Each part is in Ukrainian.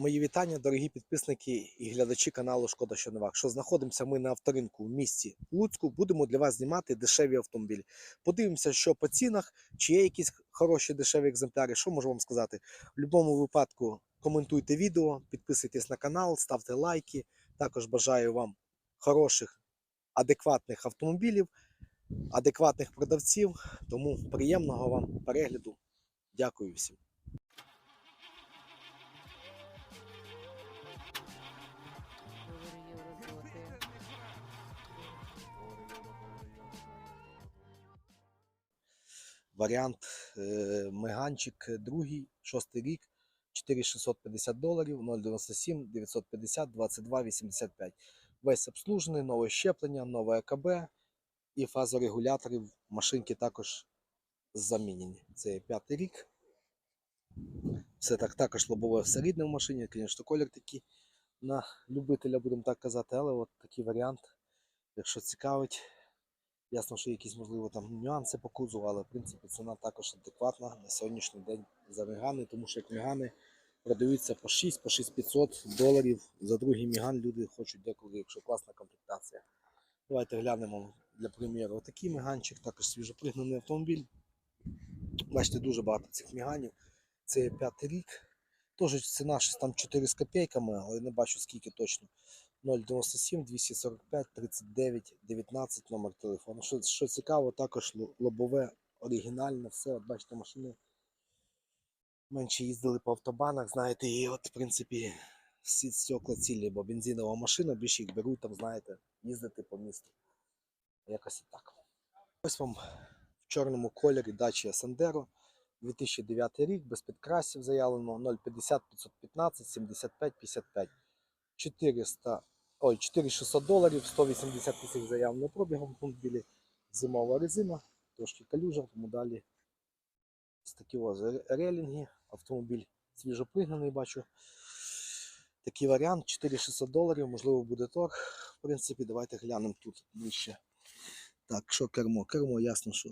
Мої вітання, дорогі підписники і глядачі каналу Шкода що Новак. Що знаходимося ми на авторинку в місті Луцьку. Будемо для вас знімати дешеві автомобілі. Подивимося, що по цінах, чи є якісь хороші дешеві екземпляри. Що можу вам сказати? В будь-якому випадку коментуйте відео, підписуйтесь на канал, ставте лайки. Також бажаю вам хороших, адекватних автомобілів, адекватних продавців. Тому приємного вам перегляду. Дякую всім. Варіант е, Меганчик другий, шостий рік, 4650 доларів, 097 950 22 85. Весь обслужений, нове щеплення, нове ЕКБ і фазорегуляторів машинки також замінені. Це п'ятий рік. Все так також лобове все рідне в машині, звісно, колір такий на любителя, будемо так казати, але от такий варіант, якщо цікавить. Ясно, що якісь, можливо, там нюанси по кузову, але в принципі ціна також адекватна на сьогоднішній день за мігани, тому що як мігани продаються по 6, по 6500 доларів. За другий міган люди хочуть деколи, якщо класна комплектація. Давайте глянемо для приміру. Отакий міганчик, також свіжопригнаний автомобіль. Бачите, дуже багато цих міганів. Це п'ятий рік. Теж ціна щось там 4 з копійками, але не бачу скільки точно. 097 245 39 19 номер телефону. Що, що цікаво, також лобове оригінальне, все. От бачите, машини менше їздили по автобанах, знаєте, і от, в принципі, всі стекла цілі, бо бензинова машина, більше їх беруть, там, знаєте, їздити по місту. Якось так. Ось вам в чорному кольорі Dacia Sandero. 2009 рік, без підкрасів заявлено 050 515 75 55. 400, ой, 4600 доларів, 180 тисяч заявленого пробігу в автомобілі, зимова резина, трошки калюжа, тому далі ось такі ось релінги, автомобіль свіжопригнаний, бачу. Такий варіант, 4600 доларів, можливо, буде торг. В принципі, давайте глянемо тут ближче. Так, що кермо? Кермо, ясно, що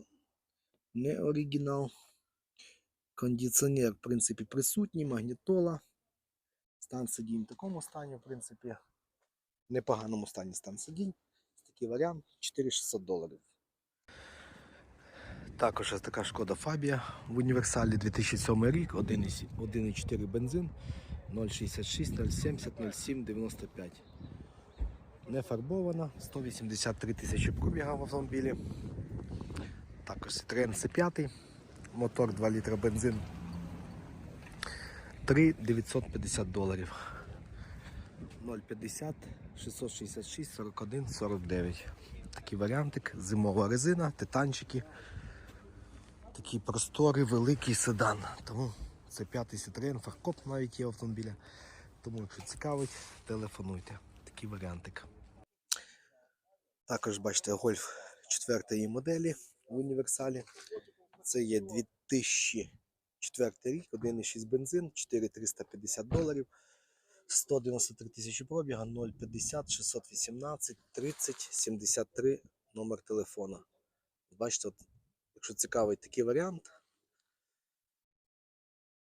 не оригінал. Кондиціонер, в принципі, присутній, магнітола. Стан сидінь в такому стані, в принципі, непоганому стані стан сидінь. Такий варіант 4600 доларів. Також ось така шкода Фабія в універсалі 2007 рік, 1,4 бензин, 066, 070, 07, 95. Не фарбована, 183 тисячі пробіга в автомобілі. Також Citroen C5, мотор 2 літра бензин. 3 950 доларів. 050 666 41 49. Такий варіантик. Зимова резина, титанчики. Такі простори, великий седан. Тому це п'ятий Citroen, фаркоп навіть є в автомобіля. Тому, якщо цікавить, телефонуйте. Такий варіантик. Також бачите гольф 4 моделі в універсалі. Це є 2004 рік, 1,6 бензин, 4350 доларів, 193 тисячі пробіга, 050 618 30 73 номер телефона. Бачите, от, якщо цікавий такий варіант,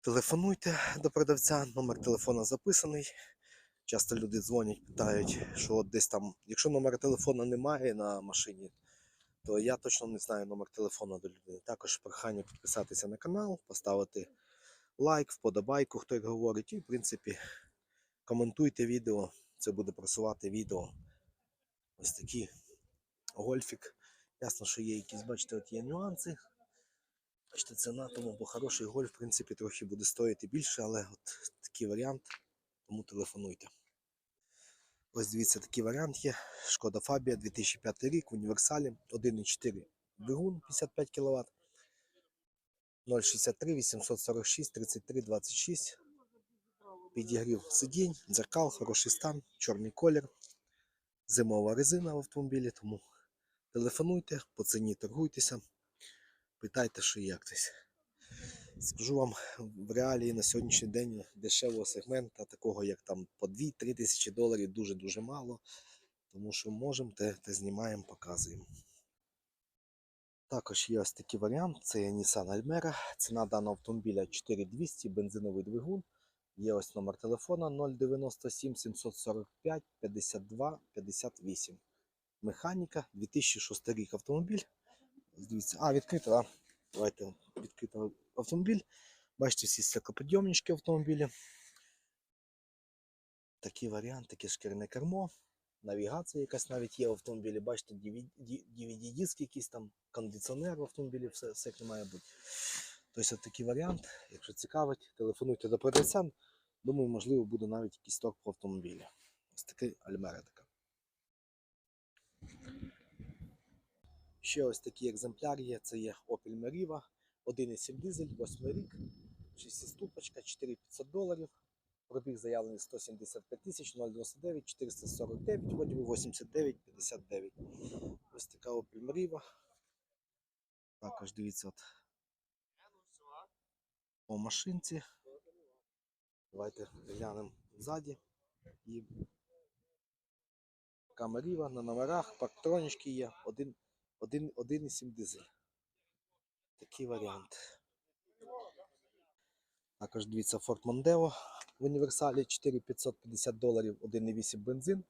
телефонуйте до продавця, номер телефона записаний. Часто люди дзвонять, питають, що от десь там, якщо номера телефона немає на машині, то я точно не знаю номер телефону до людини. Також прохання підписатися на канал, поставити лайк, вподобайку, хто як говорить. І, в принципі, коментуйте відео. Це буде просувати відео. Ось такий гольфік. Ясно, що є якісь, бачите, от є нюанси. Бачите, ціна, тому бо хороший гольф, в принципі, трохи буде стоїти більше, але от такий варіант, тому телефонуйте. Ось дивіться, такий варіант є. Шкода Фабія 2005 рік в універсалі 1,4 двигун 55 кВт. 063 846 33 26. Підігрів сидінь, дзеркал, хороший стан, чорний колір, зимова резина в автомобілі, тому телефонуйте, по ціні торгуйтеся, питайте, що як десь. Скажу вам, в реалії на сьогоднішній день дешевого сегмента, такого як там по 2-3 тисячі доларів, дуже-дуже мало. Тому що можемо, те, те знімаємо, показуємо. Також є ось такий варіант, це Nissan Almera. Ціна даного автомобіля 4200, бензиновий двигун, Є ось номер телефона 097 745 52 58. Механіка, 2006 рік автомобіль. Дивіться, а, відкрито, а. Давайте відкрито автомобіль. Бачите, всі стеклоподйомнички автомобілі. Такий варіант, таке шкіряне кермо. Навігація якась навіть є в автомобілі. Бачите, DVD-диск якийсь там, кондиціонер в автомобілі, все, все як не має бути. Тобто, такий варіант. Якщо цікавить, телефонуйте до продавця. Думаю, можливо, буде навіть якийсь торг по автомобілі. Ось такий Альмера така. Ще ось такий екземпляр є. Це є Opel Meriva, 1,7 дизель, 8 рік, 6 ступочка, 4500 доларів. Пробіг заявлений 175 тисяч, 099, 449, вроді 89, 59. Ось така Opel Meriva. Також дивіться от по машинці. Давайте глянемо ззаді. І камеріва на номерах, парктронічки є, 1, 1, 1,7 дизель. Такий варіант. Також дивіться Ford Mondeo в універсалі 4550 доларів, 1,8 бензин.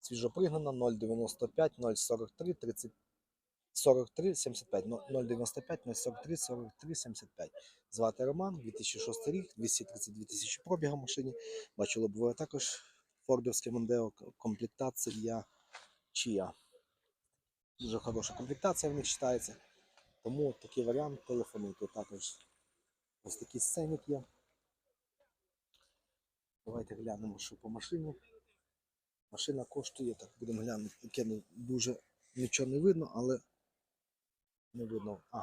Свіжопригнана 0,95, 0,43, 30, 43, 75, 0,95, 0,43, 43, 75. Звати Роман, 2006 рік, 232 тисячі пробіга в машині. Бачу лобове також фордовське Мондео, комплектація Chia. Дуже хороша комплектація в них вважається. Тому такий варіант телефонуйте. Також ось такий сценік є. Давайте глянемо, що по машині. Машина коштує, так будемо глянути, яке дуже нічого не видно, але не видно. А,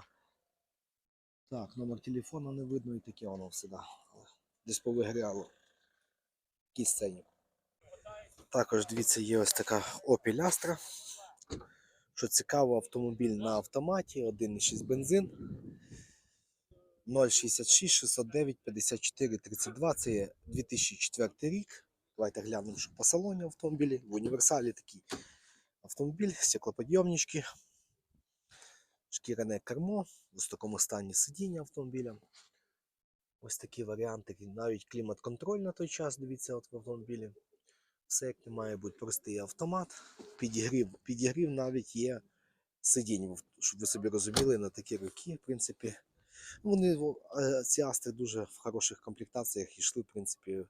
так, номер телефона не видно і таке воно все, да. Десь повигряло. Сценік. Також дивіться, є ось така Opel Astra. Що цікаво, автомобіль на автоматі, 1,6 бензин. 066 609 54 32. Це є 2004 рік. Давайте глянемо, що по салоні автомобілі. В універсалі такий автомобіль, стеклоподйомнички, шкіряне кермо, в такому стані сидіння автомобіля. Ось такі варіанти, навіть клімат-контроль на той час, дивіться, от в автомобілі. Все як не має бути простий автомат. Підігрів, підігрів навіть є сидінь, щоб ви собі розуміли, на такі роки, в принципі. Вони е, ці астри дуже в хороших комплектаціях йшли, в принципі,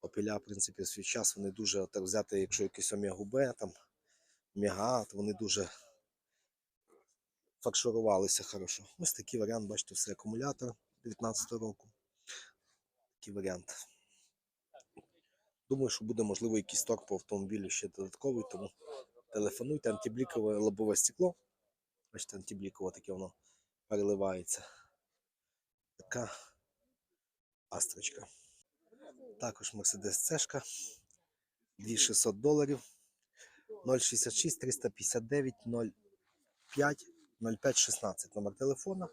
Опеля, в принципі, свій час вони дуже так взяти, якщо якийсь Омегу Б, там, Мега, то вони дуже фарширувалися хорошо. Ось такий варіант, бачите, все акумулятор 19 року. Такий варіант. Думаю, що буде можливо якийсь торг по автомобілю ще додатковий, тому телефонуйте, антиблікове лобове стекло. Бачите, антиблікове таке воно переливається. Така астрочка. Також Mercedes C, 2600 доларів, 066 359 05 05 16 номер телефона,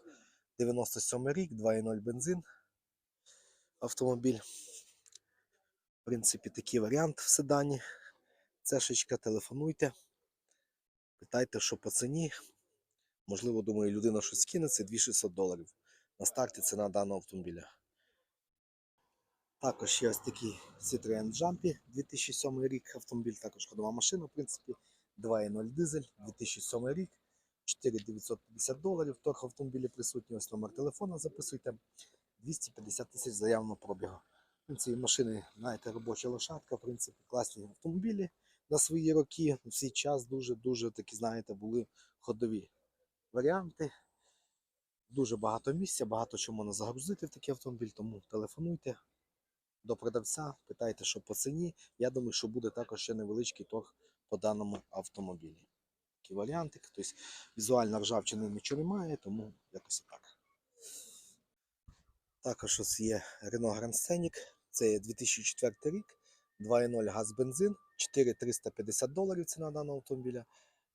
97 рік, 2.0 бензин. Автомобіль. В принципі, такий варіант в седані. Цешечка, телефонуйте. Питайте, що по ціні. Можливо, думаю, людина щось скине, це 2600 доларів. На старті ціна даного автомобіля. Також є ось такий Citroen Jumpy 2007 рік автомобіль, також ходова машина, в принципі, 2.0 дизель, 2007 рік, 4950 доларів. Торг автомобілі присутній, ось номер телефона записуйте. 250 тисяч заявного пробігу. Ну, Ці машини, знаєте, робоча лошадка, в принципі, класні автомобілі на свої роки. В свій час дуже-дуже такі, знаєте, були ходові варіанти. Дуже багато місця, багато чого можна загрузити в такий автомобіль, тому телефонуйте до продавця, питайте, що по ціні. Я думаю, що буде також ще невеличкий торг по даному автомобілі. Такі варіанти. Тобто візуально ржавчини нічого немає, тому якось так. Також ось є Renault Grand Scenic. Це є 2004 рік, 2.0 газ бензин, 4350 доларів ціна даного автомобіля,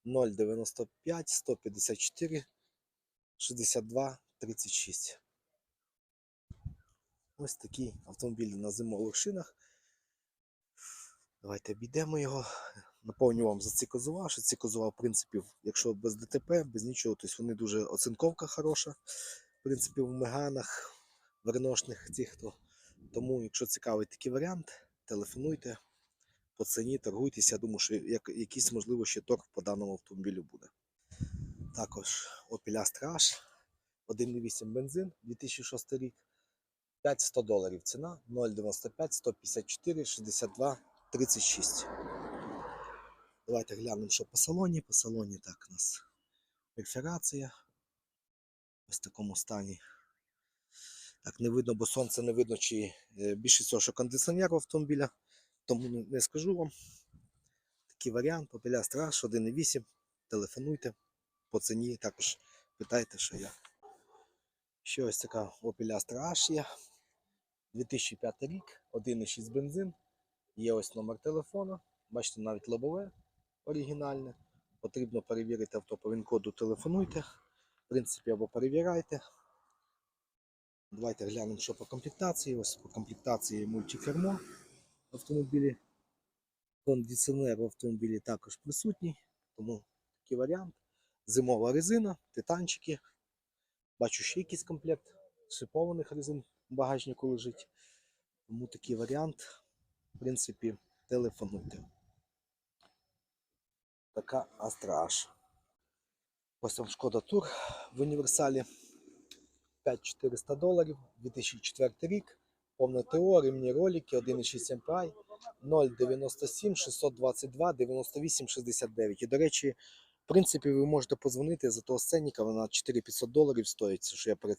0,95, 154, 62, 36. Ось такий автомобіль на зимових шинах. Давайте обійдемо його. Наповню вам за ці козова, що ці козова, в принципі, якщо без ДТП, без нічого, тобто вони дуже оцинковка хороша. В принципі, в меганах верношних цих. То. Тому, якщо цікавий такий варіант, телефонуйте по ціні, торгуйтеся. Я думаю, що як, якийсь, можливо, ще торг по даному автомобілю буде. Також Opel Astra H, 1,8 бензин, 2006 рік, 500 доларів ціна, 0,95, 154, 62, 36. Давайте глянемо, що по салоні. По салоні так у нас перфорація. Ось в такому стані. Так, не видно, бо сонце не видно, чи е, більше всього, що кондиціонер у автомобіля. Тому не, скажу вам. Такий варіант. Astra H 1.8. Телефонуйте по ціні. Також питайте, що я. Ще ось така Opel Astra H є. 2005 рік, 1.6 бензин. Є ось номер телефона. Бачите, навіть лобове оригінальне. Потрібно перевірити авто по він-коду, телефонуйте. В принципі, або перевіряйте. Давайте глянемо, що по комплектації. Ось по комплектації мультикермо в автомобілі. Кондиціонер в автомобілі також присутній, тому такий варіант. Зимова резина, титанчики. Бачу ще якийсь комплект шипованих резин в багажнику лежить. Тому такий варіант. В принципі, телефонуйте. Така H. Ось там Шкода Тур в універсалі. 5400 доларів, 2004 рік, повне ТО, ремні ролики, 1,6 MPI, 097 622 98 69. І, до речі, в принципі, ви можете позвонити за того сценника, вона 4500 доларів стоїть, що я перед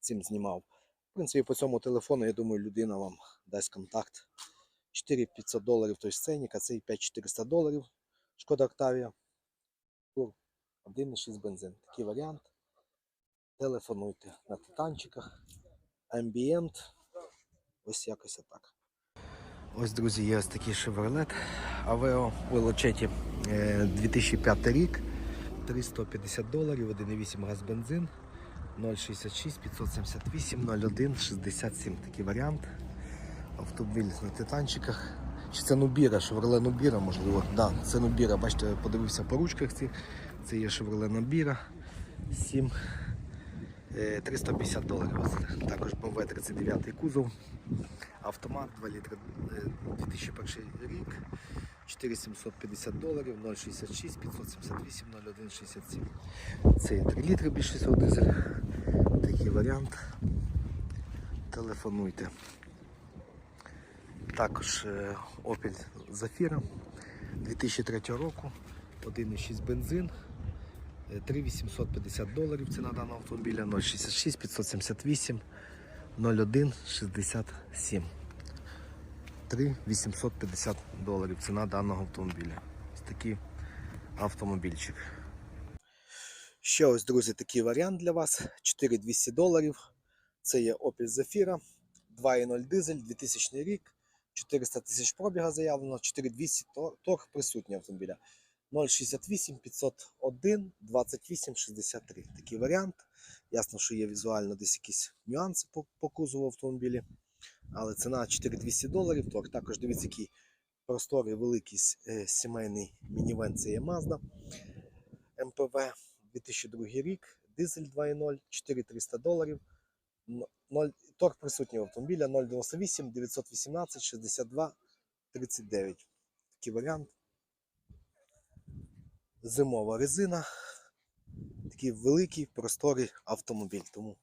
цим знімав. В принципі, по цьому телефону, я думаю, людина вам дасть контакт. 4500 доларів той сценник, а цей 5400 доларів. Шкода Октавія. Тур 1,6 бензин. Такий варіант телефонуйте на титанчиках. Ambient. Ось якось отак. Ось, друзі, є ось такий Chevrolet Aveo Велочеті 2005 рік. 350 доларів, 1,8 газ бензин, 0,66, 578, 01, 67. Такий варіант. Автомобіль на титанчиках. Чи це Нубіра, Chevrolet Нубіра, можливо. Да, це Нубіра. Бачите, подивився по ручках ці. Це є Chevrolet Нубіра. 7 Е, 350 доларів. Також BMW 39 кузов. Автомат 2 літри е, 2001 рік. 4750 доларів, 0,66, 578, 0167. Це є 3 літри більше всього дизель. Такий варіант. Телефонуйте. Також е, Opel Zafira 2003 року, 1,6 бензин. 3850 доларів ціна даного автомобіля 066 578 01 67 3850 доларів ціна даного автомобіля. Ось такий автомобільчик. Ще ось, друзі, такий варіант для вас. 4200 доларів. Це є Opel Zafira 2.0 дизель, 2000 рік, 400 тисяч пробіга заявлено, 4200 тор- торг присутній автомобіля. 068 501 28 63. Такий варіант. Ясно, що є візуально десь якісь нюанси по, по кузову автомобілі. Але ціна 4200 доларів. Торг. Також дивіться, який просторий великий е, сімейний мінівен. Це є Mazda МПВ 2002 рік. Дизель 2.0, 4300 доларів. Н- ноль- Торг присутнього автомобіля 098 918 62 39. Такий варіант зимова резина. Такий великий просторий автомобіль. Тому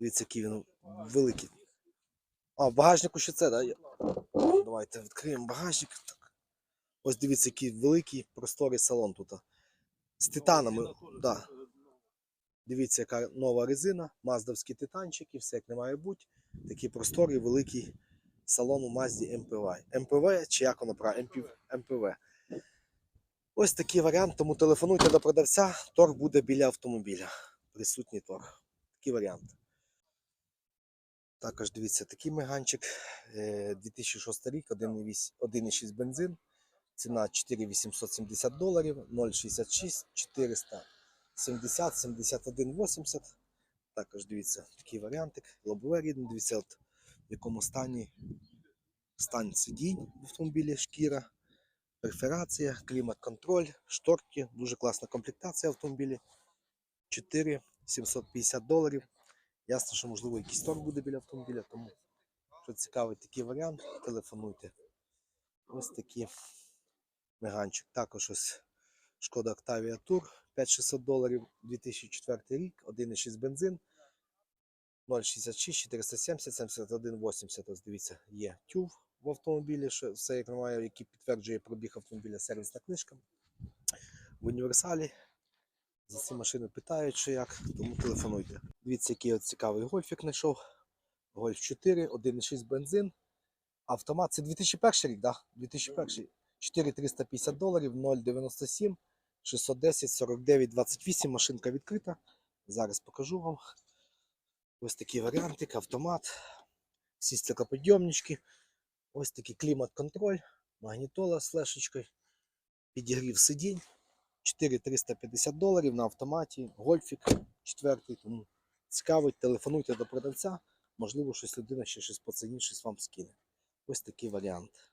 дивіться, який він великий. А, в багажнику ще це, да? Давайте відкриємо багажник. Так. Ось дивіться, який великий просторий салон тут. З титанами. Да. Дивіться, яка нова резина, маздовські титанчики, все як не має бути. Такий просторий великий салон у Мазді МПВ. МПВ чи як воно правильно? МПВ. Ось такий варіант, тому телефонуйте до продавця, торг буде біля автомобіля. Присутній торг. Такий варіант. Також дивіться, такий меганчик. е, 2006 рік, 1,6 бензин. Ціна 4870 доларів, 0,66, 470, 71, 80. Також дивіться, такий варіантик. Лобове рідне, дивіться, от в якому стані стан сидінь в автомобілі, шкіра перфорація, клімат-контроль, шторки, дуже класна комплектація автомобілі. 4 750 доларів. Ясно, що можливо якийсь торг буде біля автомобіля, тому що цікавий такий варіант, телефонуйте. Ось такий меганчик. Також ось Шкода Octavia Tour 5600 доларів, 2004 рік, 1,6 бензин, 0,66, 470, 71, 80. Ось дивіться, є тюв в автомобілі, що все як немає, який підтверджує пробіг автомобіля сервісна книжка. В універсалі. За ці машини питають, що як, тому телефонуйте. Дивіться, який от цікавий гольфік знайшов. Гольф 4, 1,6 бензин. Автомат це 2001 рік, да? 2001. 4350 доларів, 0,97, 610, 49, 28. Машинка відкрита. Зараз покажу вам. Ось такий варіантик, автомат, всі стеклоподйомнички. Ось такий клімат-контроль, магнітола з флешечкою, підігрів сидінь. 4350 доларів на автоматі, гольфік четвертий. Тому цікавить, телефонуйте до продавця. Можливо, щось людина ще щось по ціні, вам скине. Ось такий варіант.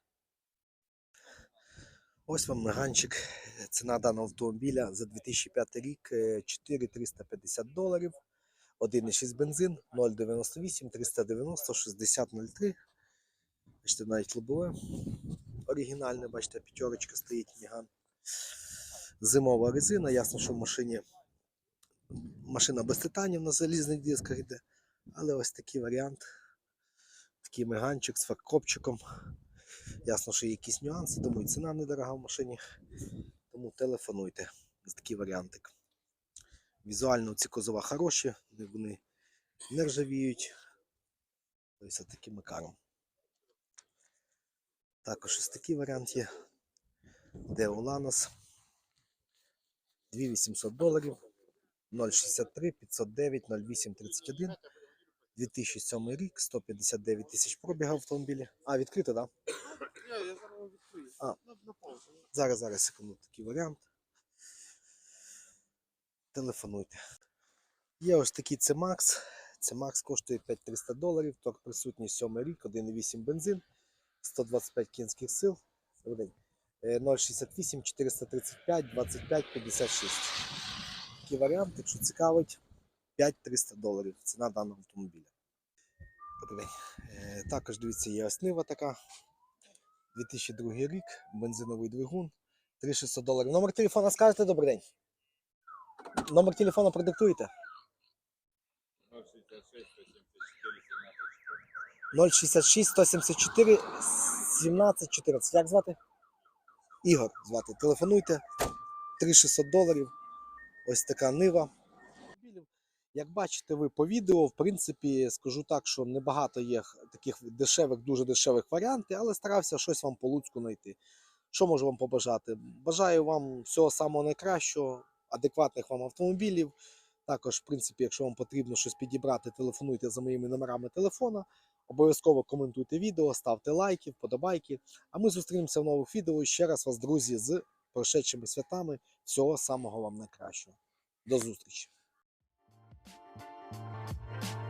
Ось вам меганчик. Ціна даного автомобіля за 2005 рік е, 4350 доларів. 1,6 бензин, 0,98, 390, 60,03. Бачите, навіть лобове оригінальне, бачите, п'ятерочка стоїть міган. Зимова резина, ясно, що в машині машина без титанів на залізних дисках йде. Але ось такий варіант. Такий меганчик з фаркопчиком. Ясно, що є якісь нюанси, думаю, ціна недорога в машині. Тому телефонуйте. Ось такий варіантик. Візуально ці козова хороші, вони- не ржавіють. Ось таким макаром. Також ось такий варіант є. Де Уланос. 2800 доларів. 063 509 08 31. 2007 рік, 159 тисяч пробіг автомобілі. А, відкрито, так? Да? Я, я зараз відкрию. А. Зараз, зараз, секунду, такий варіант. Телефонуйте. Є ось такий C-Max. C-Max коштує 5300 доларів, торг присутній 7 рік, 1,8 бензин, 125 кінських сил. Добрий день. Е, 068 435 25 56. Такий варіант, якщо цікавить, 5300 доларів. Ціна даного автомобіля. Е, Також дивіться, є ось Нива така. 2002 рік, бензиновий двигун, 3600 доларів. Номер телефона скажете, добрий день. Номер телефона продиктуєте? 066 174 17 14. Як звати? Ігор звати. Телефонуйте. 3600 доларів. Ось така нива. Як бачите ви по відео, в принципі, скажу так, що небагато є таких дешевих, дуже дешевих варіантів, але старався щось вам по Луцьку знайти. Що можу вам побажати? Бажаю вам всього самого найкращого, адекватних вам автомобілів. Також, в принципі, якщо вам потрібно щось підібрати, телефонуйте за моїми номерами телефона. Обов'язково коментуйте відео, ставте лайки, вподобайки. А ми зустрінемося в нових відео. І ще раз вас, друзі, з прошедшими святами. Всього самого вам найкращого. До зустрічі! Bye.